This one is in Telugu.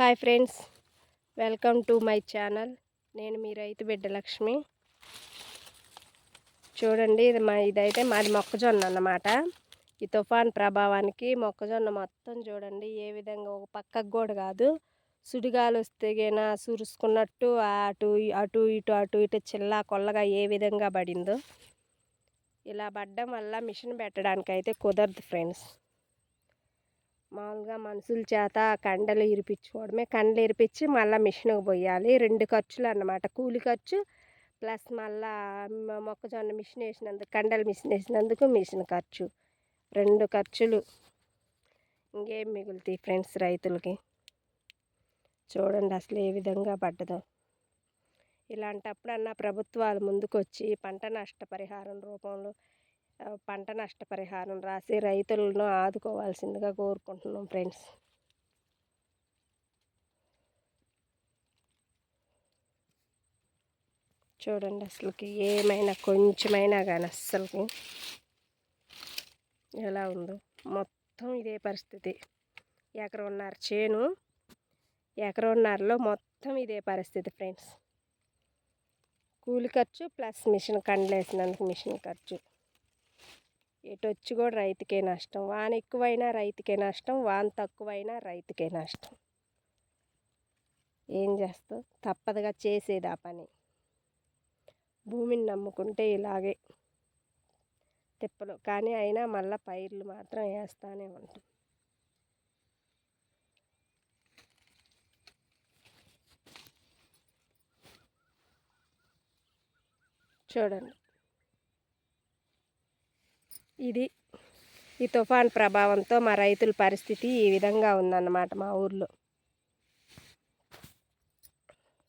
Hi friends welcome to my channel. నేను మీ రైతు బిడ్డ లక్ష్మి. చూడండి ఇది మా ఇదైతే మాది మొక్కజొన్న అన్నమాట. ఈ తుఫాన్ ప్రభావానికి మొక్కజొన్న మొత్తం చూడండి ఏ విధంగా ఒక పక్కకు కూడా కాదు. సుడిగాలు వస్తే గినా సురుసుకున్నట్టు అటు అటు ఇటు అటు ఇటు చిల్లా కొల్లగా ఏ విధంగా పడిందో. ఇలా పడ్డం వల్ల మిషన్ పెట్టడానికి అయితే కుదరదు ఫ్రెండ్స్. మామూలుగా మనుషుల చేత కండలు ఇరిపించుకోవడమే. కండలు ఇరిపించి మళ్ళీ మిషన్కి పోయాలి. రెండు ఖర్చులు అన్నమాట. కూలి ఖర్చు ప్లస్ మళ్ళా మొక్కజొన్న మిషన్ వేసినందుకు కండలు మిషన్ వేసినందుకు మిషన్ ఖర్చు. రెండు ఖర్చులు. ఇంకేం మిగులుతాయి ఫ్రెండ్స్ రైతులకి? చూడండి అసలు ఏ విధంగా పడ్డదో. ఇలాంటప్పుడన్నా ప్రభుత్వాలు ముందుకొచ్చి పంట నష్టపరిహారం రూపంలో పంట నష్టపరిహారం రాసి రైతులను ఆదుకోవాల్సిందిగా కోరుకుంటున్నాం ఫ్రెండ్స్. చూడండి అసలుకి ఏమైనా కొంచెమైనా కానీ అస్సలకి ఎలా ఉందో. మొత్తం ఇదే పరిస్థితి. ఎకరన్నర చేను ఎకరన్నరలో మొత్తం ఇదే పరిస్థితి ఫ్రెండ్స్. కూలి ఖర్చు ప్లస్ మిషన్ కండ్లేసినందుకు మిషన్ ఖర్చు. ఎటు వచ్చి కూడా రైతుకే నష్టం. వాన ఎక్కువైనా రైతుకే నష్టం. వాన తక్కువైనా రైతుకే నష్టం. ఏం చేస్తావు? తప్పదుగా చేసేది ఆ పని. భూమిని నమ్ముకుంటే ఇలాగే తిప్పలు. కానీ అయినా మళ్ళీ పైర్లు మాత్రం వేస్తూనే ఉంటాం. చూడండి. ఇది. ఈ తుఫాన్ ప్రభావంతో మా రైతుల పరిస్థితి ఈ విధంగా ఉందన్నమాట మా ఊర్లో.